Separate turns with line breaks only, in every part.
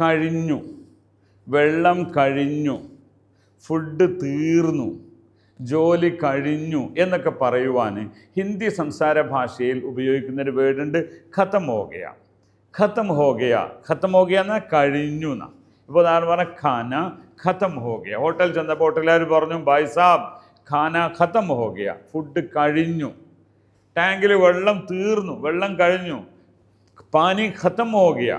കഴിഞ്ഞു. വെള്ളം കഴിഞ്ഞു. ഫുഡ് തീർന്നു. ജോലി കഴിഞ്ഞു എന്നൊക്കെ പറയുവാൻ ഹിന്ദി സംസാര ഭാഷയിൽ ഉപയോഗിക്കുന്നൊരു വേർഡുണ്ട് ഖത്തം ഹോകയ ഖത്തം ഹോകയ ഖത്തം ഹോകയ എന്നാൽ കഴിഞ്ഞു എന്നാ. ഇപ്പോൾ ഉദാഹരണം പറഞ്ഞാൽ ഖാന ഖത്തം ഹോകയ ഹോട്ടൽ ചെന്നപ്പോൾ ഹോട്ടലുകാർ പറഞ്ഞു ബായ് സാബ് ഖാന ഖത്തം ഹോകയ ഫുഡ് കഴിഞ്ഞു. ടാങ്കിൽ വെള്ളം തീർന്നു. വെള്ളം കഴിഞ്ഞു. പാനി ഖത്തം ഹോകയ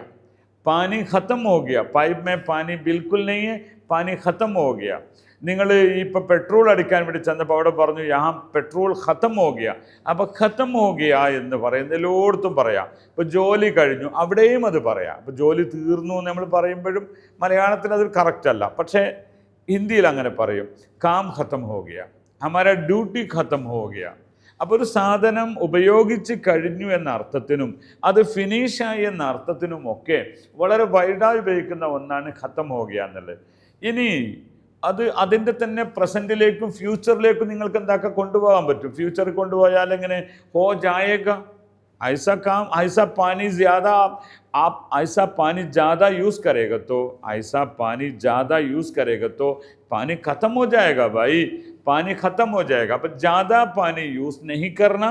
പാനി ഖത്തം ഹോഗിയ പൈപ്പ് മേ പാനി ബിൽക്കുൽ നെയ്യ് പാനി ഖത്തം ഹോഗിയ നിങ്ങൾ ഇപ്പോൾ പെട്രോൾ അടിക്കാൻ വേണ്ടി ചെന്നപ്പോൾ അവിടെ പറഞ്ഞു യാ പെട്രോൾ ഖത്തം ഹോഗിയ അപ്പോൾ ഖത്തം ഹോഗിയ എന്ന് പറയുന്നത് എല്ലായിടത്തും പറയാം. ഇപ്പോൾ ജോലി കഴിഞ്ഞു അവിടെയും അത് പറയാം. അപ്പോൾ ജോലി തീർന്നു എന്ന് നമ്മൾ പറയുമ്പോഴും മലയാളത്തിൽ അത് കറക്റ്റ് അല്ല. പക്ഷേ ഹിന്ദിയിൽ അങ്ങനെ പറയും കാം ഖത്തം ഹോഗിയ ഹമാര ഡ്യൂട്ടി ഖത്തം ഹോഗിയ അപ്പോൾ ഒരു സാധനം ഉപയോഗിച്ച് കഴിഞ്ഞു എന്ന അർത്ഥത്തിനും അത് ഫിനിഷായി എന്ന അർത്ഥത്തിനും ഒക്കെ വളരെ വൈഡായി ഉപയോഗിക്കുന്ന ഒന്നാണ് ഖത്തം ഹോഗിയ എന്നുള്ളത്. ഇനി അത് അതിന്റെ തന്നെ പ്രസന്റിലേക്കും ഫ്യൂച്ചറിലേക്കും നിങ്ങൾക്ക് എന്താക്കാം കൊണ്ടുപോകാൻ പറ്റും? ഫ്യൂച്ചറിൽ കൊണ്ടുപോയാൽ എങ്ങനെ? ഹോ ജായേക. ऐसा काम ऐसा पानी ज़्यादा आप ऐसा पानी ज़्यादा यूज़ करेगा तो ऐसा पानी ज़्यादा यूज़ करेगा तो पानी ख़त्म हो जाएगा भाई पानी ख़त्म हो जाएगा पर ज़्यादा पानी यूज़ नहीं करना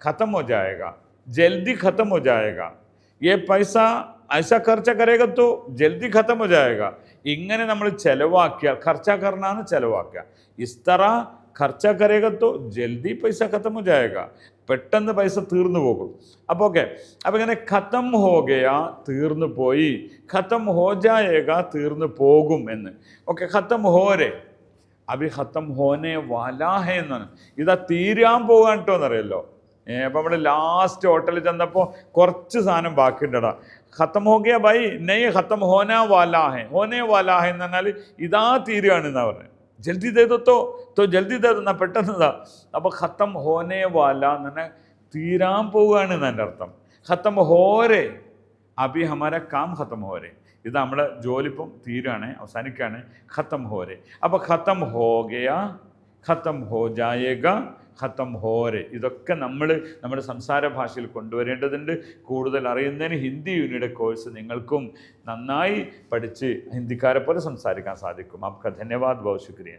ख़त्म हो जाएगा जल्दी ख़त्म हो जाएगा ये पैसा ऐसा खर्चा करेगा तो जल्दी ख़त्म हो जाएगा ഇങ്ങനെ നമ്മൾ ചെലവാക്കിയാൽ ഖർച്ച കർണാണ് ചെലവാക്കുക ഇസ്തറ ഖർച്ച കരേഖത്തോ ജൽദി പൈസ ഖത്തം ഹോ ജായേഗ പെട്ടെന്ന് പൈസ തീർന്നു പോകും. അപ്പോൾ ഓക്കെ. അപ്പോൾ ഇങ്ങനെ ഖത്തം ഹോഗയ തീർന്നു പോയി. ഖത്തം ഹോജായക തീർന്നു പോകും എന്ന്. ഓക്കെ ഖത്തം ഹോരെ അഭി ഖത്തം ഹോനെ വാലാഹെ എന്നാണ്. ഇതാ തീരാൻ പോകാൻ കേട്ടോ എന്നറിയല്ലോ. ഏ അപ്പം നമ്മൾ ലാസ്റ്റ് ഹോട്ടലിൽ ചെന്നപ്പോൾ കുറച്ച് സാധനം ബാക്കിയുണ്ടടാ. ഖത്തം ഹോഗയ ബൈ നെയ് ഖത്തം ഹോന വാലാഹെ ഹോനെ വാലാഹെ എന്ന് പറഞ്ഞാൽ ഇതാ തീരുകയാണ് എന്നാണ് പറഞ്ഞത് ജൽദി ചെയ്തോ തോ ജൽദി പെട്ടെന്ന് പെട്ടെന്നതാ അപ്പോൾ ഖത്തം ഹോനെ വാല എന്ന് തീരാൻ പോവുകയാണ് എന്നതിന്റെ അർത്ഥം. ഖത്തം ഹോരെ. അഭി ഹമാര കാം ഖത്തം ഹോരെ. ഇത് നമ്മുടെ ജോലിപ്പം തീരുകയാണ് അവസാനിക്കുകയാണ് ഖത്തം ഹോരെ. അപ്പോൾ ഖത്തം ഹോഗയ ഖത്തം ഹോ ജായേഗ ഖത്തം ഹോര്. ഇതൊക്കെ നമ്മൾ നമ്മുടെ സംസാര ഭാഷയിൽ കൊണ്ടുവരേണ്ടതുണ്ട്. കൂടുതൽ അറിയുന്നതിന് ഹിന്ദി യൂണിയുടെ കോഴ്സ് നിങ്ങൾക്കും നന്നായി പഠിച്ച് ഹിന്ദിക്കാരെ പോലെ സംസാരിക്കാൻ സാധിക്കും. ആപ്ക ധന്യവാദ് ബഹുശുക്രിയ.